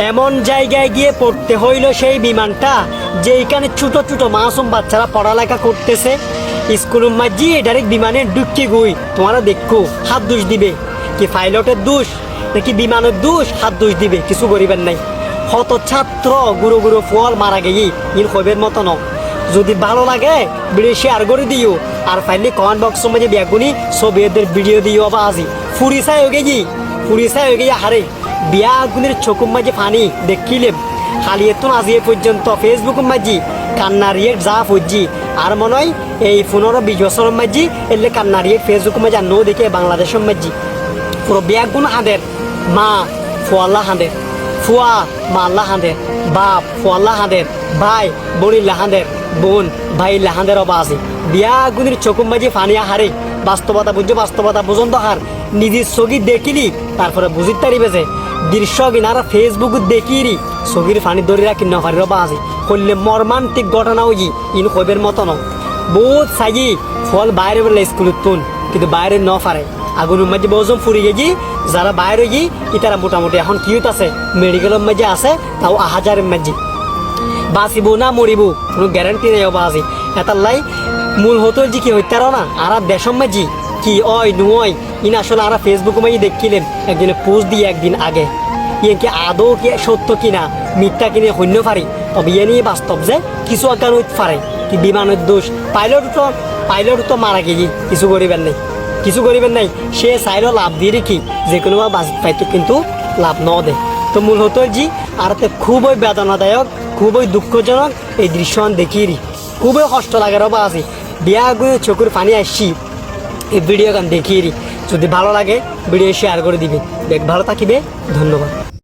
এমন জায়গায় গিয়ে পড়তে হইল সেই বিমানটা, যেইখানে ছোট ছোট মাসুম বাচ্চারা পড়ালেখা করতেছে। স্কুল মাঝি ডাইরেক্ট বিমানে ঢুকে গুই, তোমারা দেখো, হাত দোষ দিবে। কি পাইলটের দোষ, নাকি বিমানের দোষ, হাত দোষ দিবে, কিছু করিবেন নাই। হত ছাত্র গুরু গুরু ফল মারা গেই ইন হইবের মতো ন যদি ভালো লাগে, ভিডিও শেয়ার করে দিও। আর ফাইনালি কমেন্ট বক্স মাঝে ব্যাগুনি ছবিদের ভিডিও দিও বা আজি। ফুরি চাই হয়ে গেছি ফুরি চাই হয়ে গেছি হারে। বিয়া আগুনের চকুম মাঝে পানি দেখিলে খালি এতন আজি এ পর্যন্ত ফেসবুক মাঝি কান্না রিয়েট যা ফুজি। আর মনে হয় এই পনেরো বিশ বছর মাঝি, এলে কান্না রিয়েট ফেসবুক মাঝে আর নো দেখে বাংলাদেশের মাঝি। পুরো বিয়া গুণ হাঁদের, মা, ফোয়াল্লা হাঁদের, ফুয়া, মাল্লা হাঁদের। বাপ ফোয়াল্লা হাঁদের ভাই বড়িল্লা হাঁদের বোন, ভাই লাহাঁদের অবা আছে। বিয়া গুনির চকুম বাজি ফানিয়া হারে বাস্তবতা বুঝছ বাস্তবতা বুঝন্ত হার নিজের ছবি দেখিলি তারপরে বুঝিতে পারিবে যে, দৃশ্য কিনারা ফেসবুক দেখিরি ছবির ফানি ধরে রাখি নফারি রবা আছে। করলে মর্মান্তিক ঘটনা হই ইন কবের মতন। বহুত সাজি ফল বাইরে বলে স্কুলত তুন, কিন্তু বাইরে ন পারে আগুনের মাঝে বহুজন ফুরি গেছি যারা বাইরে গি ইতারা মোটামুটি এখন কিউত আছে। মেডিকেলের মাঝে আছে, তাও আহাজারের মাঝে বাঁচিব না মরিব কোনো গ্যারান্টি নেই বাঁচি এটার লাই, মূল হতো যে কি হইতার না আর দেশম মাঝি কি অয় নুয় ইন আসলে আর ফেসবুক মাঝে দেখিলেন, একদিনে পোস্ট দিয়ে একদিন আগে। ইয়ে আদৌ কি সত্য কিনা মিথ্যা কিনে শূন্য পারি তবে ইয়ে নিয়ে বাস্তব যে, কিছু আজ্ঞান পারে কি বিমানের দোষ। পাইলট তো পাইলট তো মারা গেছি কিছু করিবেন নাই। কিছু করিবেন নাই। সে সাইরও লাভ দিয়ে রেখি যে কোনো বাজ পাইতো কিন্তু লাভ ন দেয় তো মূল হতো জি আর খুবই বেদনাদায়ক, খুবই দুঃখজনক এই দৃশ্য দেখিরি খুবই কষ্ট লাগে বা আছে বিয়া গুয়ে চকুর পানি আসছি এই ভিডিও গান দেখিয়ে যদি ভালো লাগে ভিডিও শেয়ার করে দিবে। দেখ, ভালো থাকিবে। ধন্যবাদ।